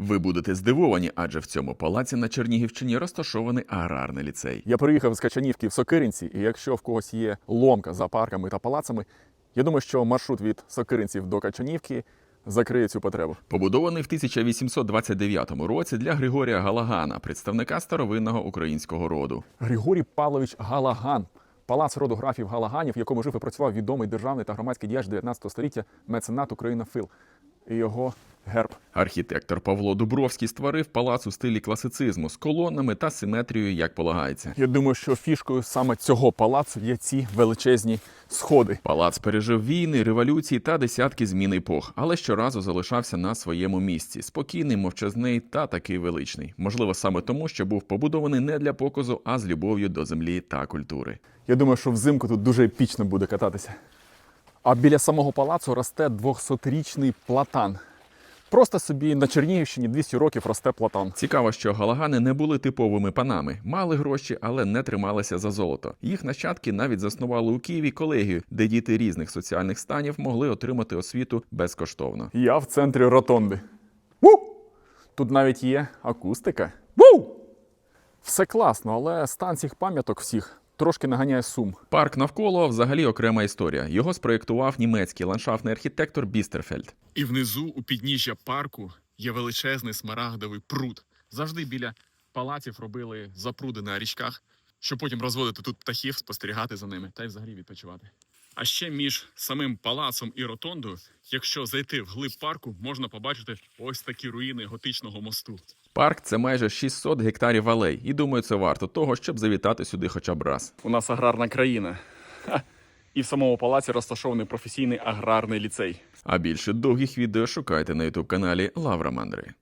Ви будете здивовані, адже в цьому палаці на Чернігівщині розташований аграрний ліцей. Я приїхав з Качанівки в Сокиринці, і якщо в когось є ломка за парками та палацами, я думаю, що маршрут від Сокиринців до Качанівки закриє цю потребу. Побудований в 1829 році для Григорія Галагана, представника старовинного українського роду. Григорій Павлович Галаган, палац роду графів Галаганів, в якому жив і працював відомий державний та громадський діяч 19 століття меценат Українофил. І його герб. Архітектор Павло Дубровський створив палац у стилі класицизму з колонами та симетрією, як полагається. Я думаю, що фішкою саме цього палацу є ці величезні сходи. Палац пережив війни, революції та десятки змін епох, але щоразу залишався на своєму місці, спокійний, мовчазний та такий величний. Можливо, саме тому, що був побудований не для показу, а з любов'ю до землі та культури. Я думаю, що взимку тут дуже епічно буде кататися. А біля самого палацу росте 200-річний платан. Просто собі на Чернігівщині 200 років росте платан. Цікаво, що галагани не були типовими панами, мали гроші, але не трималися за золото. Їх нащадки навіть заснували у Києві колегію, де діти різних соціальних станів могли отримати освіту безкоштовно. Я в центрі ротонди. Ву! Тут навіть є акустика. Ву! Все класно, але стан цих пам'яток всіх трошки наганяє сум. Парк навколо взагалі окрема історія. Його спроєктував німецький ландшафтний архітектор Бістерфельд. І внизу, у підніжжя парку, є величезний смарагдовий пруд. Завжди біля палаців робили запруди на річках, щоб потім розводити тут птахів, спостерігати за ними та й взагалі відпочивати. А ще між самим палацом і ротондою, якщо зайти в глиб парку, можна побачити ось такі руїни готичного мосту. Парк це майже 600 гектарів алей, і думаю, це варто того, щоб завітати сюди хоча б раз. У нас аграрна країна. Ха. І в самому палаці розташований професійний аграрний ліцей. А більше довгих відео шукайте на ютуб каналі Лавра Мандри.